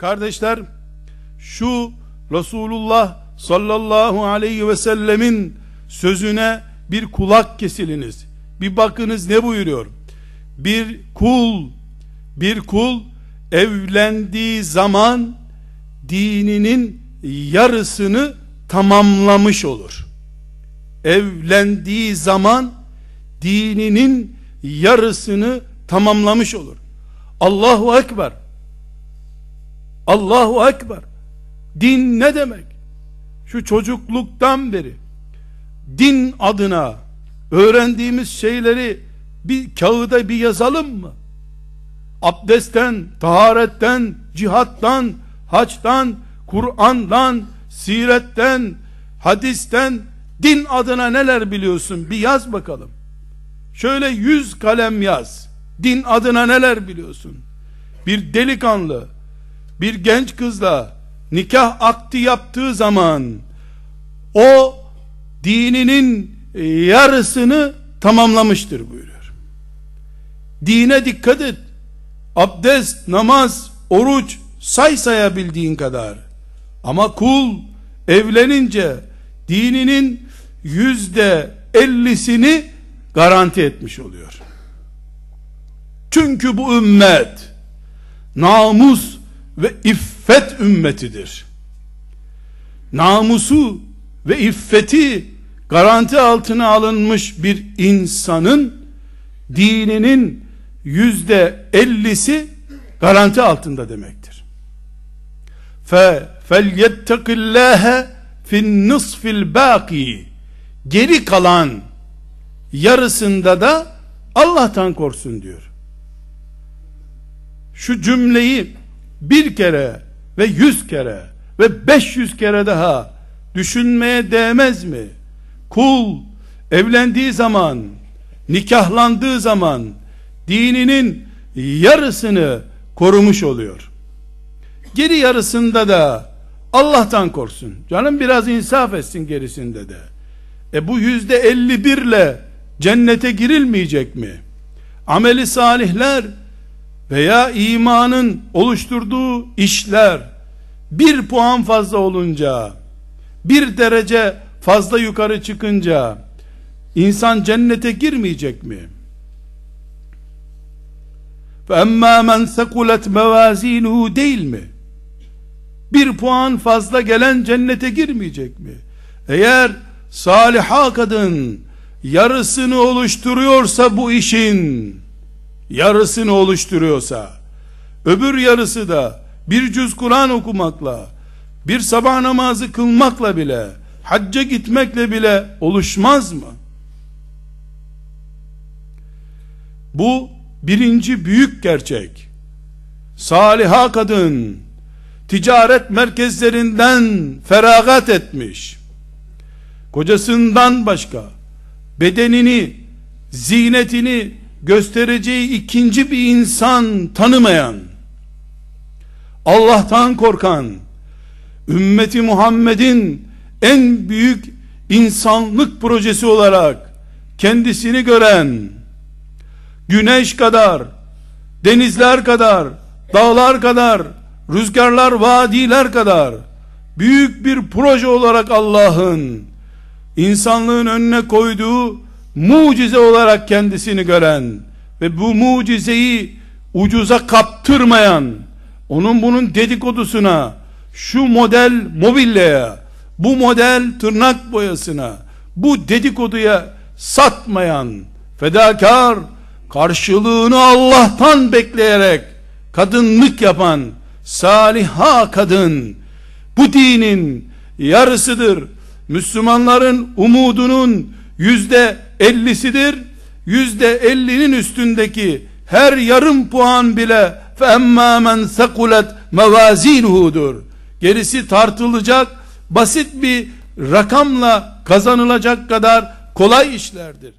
Kardeşler şu Resulullah sallallahu aleyhi ve sellemin sözüne bir kulak kesiliniz. Bir bakınız ne buyuruyor? Bir kul bir kul evlendiği zaman dininin yarısını tamamlamış olur. Evlendiği zaman dininin yarısını tamamlamış olur. Allahu Ekber. Allahu Ekber. Din ne demek? Şu çocukluktan beri din adına öğrendiğimiz şeyleri bir kağıda bir yazalım mı? Abdestten, taharetten, cihattan, haçtan, Kur'an'dan, siretten, hadisten, din adına neler biliyorsun? Bir yaz bakalım. Şöyle yüz kalem yaz. Din adına neler biliyorsun? Bir delikanlı, bir genç kızla nikah akti yaptığı zaman o dininin yarısını tamamlamıştır buyuruyor. Dine dikkat et. Abdest, namaz, oruç say sayabildiğin kadar. Ama kul evlenince dininin yüzde ellisini garanti etmiş oluyor. Çünkü bu ümmet namus ve iffet ümmetidir. Namusu ve iffeti garanti altına alınmış bir insanın dininin yüzde ellisi garanti altında demektir. Fe felyettekillâhe fin nısfil bâki geri kalan yarısında da Allah'tan korsun diyor. Şu cümleyi bir kere ve yüz kere ve beş yüz kere daha düşünmeye değmez mi? Kul evlendiği zaman, nikahlandığı zaman dininin yarısını korumuş oluyor. Geri yarısında da Allah'tan korsun. Canım biraz insaf etsin gerisinde de. E bu yüzde elli birle cennete girilmeyecek mi? Ameli salihler veya imanın oluşturduğu işler bir puan fazla olunca bir derece fazla yukarı çıkınca insan cennete girmeyecek mi? فَاَمَّا مَنْ سَقُلَتْ مَوَازِينُهُ değil mi? Bir puan fazla gelen cennete girmeyecek mi? Eğer saliha kadın yarısını oluşturuyorsa bu işin yarısını oluşturuyorsa öbür yarısı da bir cüz Kur'an okumakla bir sabah namazı kılmakla bile hacca gitmekle bile oluşmaz mı? Bu birinci büyük gerçek. Saliha kadın ticaret merkezlerinden feragat etmiş. Kocasından başka bedenini, zinetini göstereceği ikinci bir insan tanımayan, Allah'tan korkan, ümmeti Muhammed'in en büyük insanlık projesi olarak kendisini gören, güneş kadar, denizler kadar, dağlar kadar, rüzgarlar, vadiler kadar, büyük bir proje olarak Allah'ın, insanlığın önüne koyduğu mucize olarak kendisini gören ve bu mucizeyi ucuza kaptırmayan onun bunun dedikodusuna şu model mobilyaya bu model tırnak boyasına bu dedikoduya satmayan fedakar karşılığını Allah'tan bekleyerek kadınlık yapan saliha kadın bu dinin yarısıdır. Müslümanların umudunun yüzde ellisidir. Yüzde ellinin üstündeki her yarım puan bile فَاَمَّا مَنْ ثَقُلَتْ مَوَازِينُهُ'dur. Gerisi tartılacak basit bir rakamla kazanılacak kadar kolay işlerdir.